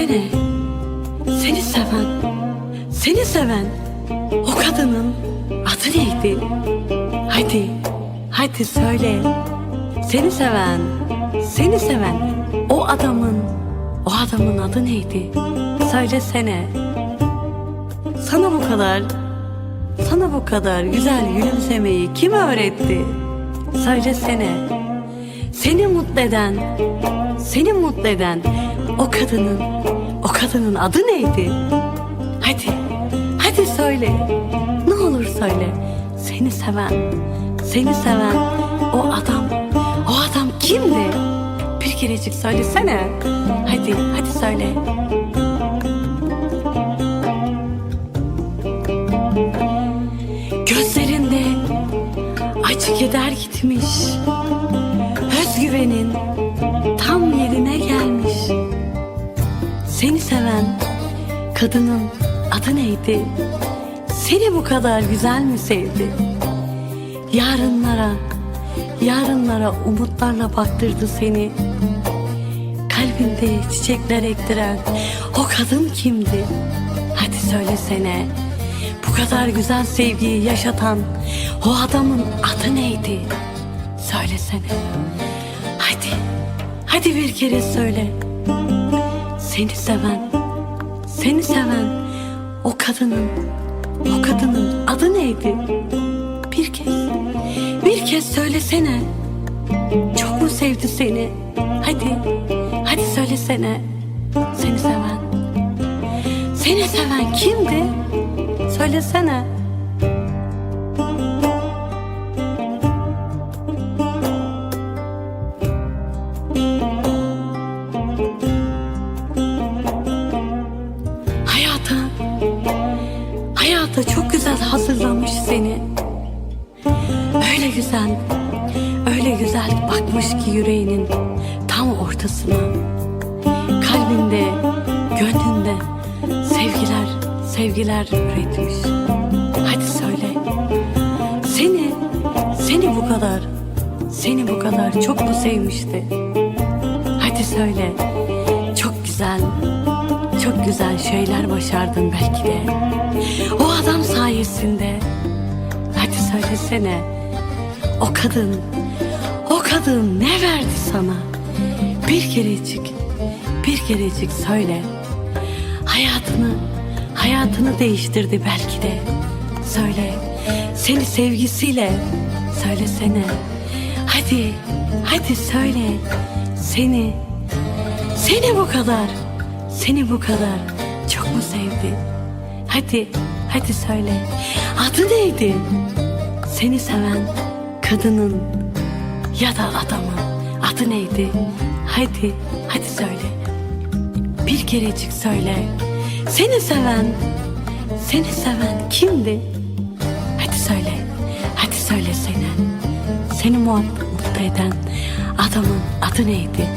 söylesene. Seni seven, seni seven o kadının adı neydi? Hadi, hadi söyle. Seni seven, seni seven o adamın, o adamın adı neydi? Söylesene. Sana bu kadar, sana bu kadar güzel gülümsemeyi kim öğretti? Söylesene. Seni mutlu eden, seni mutlu eden o kadının, o kadının adı neydi? Hadi, hadi söyle. Ne olur söyle. Seni seven, seni seven o adam, o adam kimdi? Bir kerecik söylesene. Hadi, hadi söyle. Gözlerinde acı keder gitmiş. Kadının adı neydi? Seni bu kadar güzel mi sevdi? Yarınlara, yarınlara umutlarla baktırdı seni. Kalbinde çiçekler ektiren o kadın kimdi? Hadi söylesene. Bu kadar güzel sevgiyi yaşatan o adamın adı neydi? Söylesene. Hadi, hadi bir kere söyle. Seni seven, seni seven o kadının, o kadının adı neydi? Bir kez, bir kez söylesene. Çok mu sevdi seni? Hadi, hadi söylesene. Seni seven. Seni seven kimdi? Söylesene. Güzel hazırlamış seni. Öyle güzel, öyle güzel bakmış ki yüreğinin tam ortasına. Kalbinde, gönlünde sevgiler, sevgiler üretmiş. Hadi söyle. Seni, seni bu kadar, seni bu kadar çok mu sevmişti? Hadi söyle. Çok güzel, çok güzel şeyler başardın belki de. Sayesinde. Hadi söylesene. O kadın, o kadın ne verdi sana? Bir kerecik, bir kerecik söyle. Hayatını, hayatını değiştirdi belki de. Söyle, seni sevgisiyle söylesene. Hadi, hadi söyle. Seni, seni bu kadar, seni bu kadar çok mu sevdi? Hadi, hadi söyle. Adı neydi? Seni seven kadının ya da adamın adı neydi? Hadi, hadi söyle. Bir kerecik söyle. Seni seven, seni seven kimdi? Hadi söyle, hadi söyle seni. Seni mutlu eden adamın adı neydi?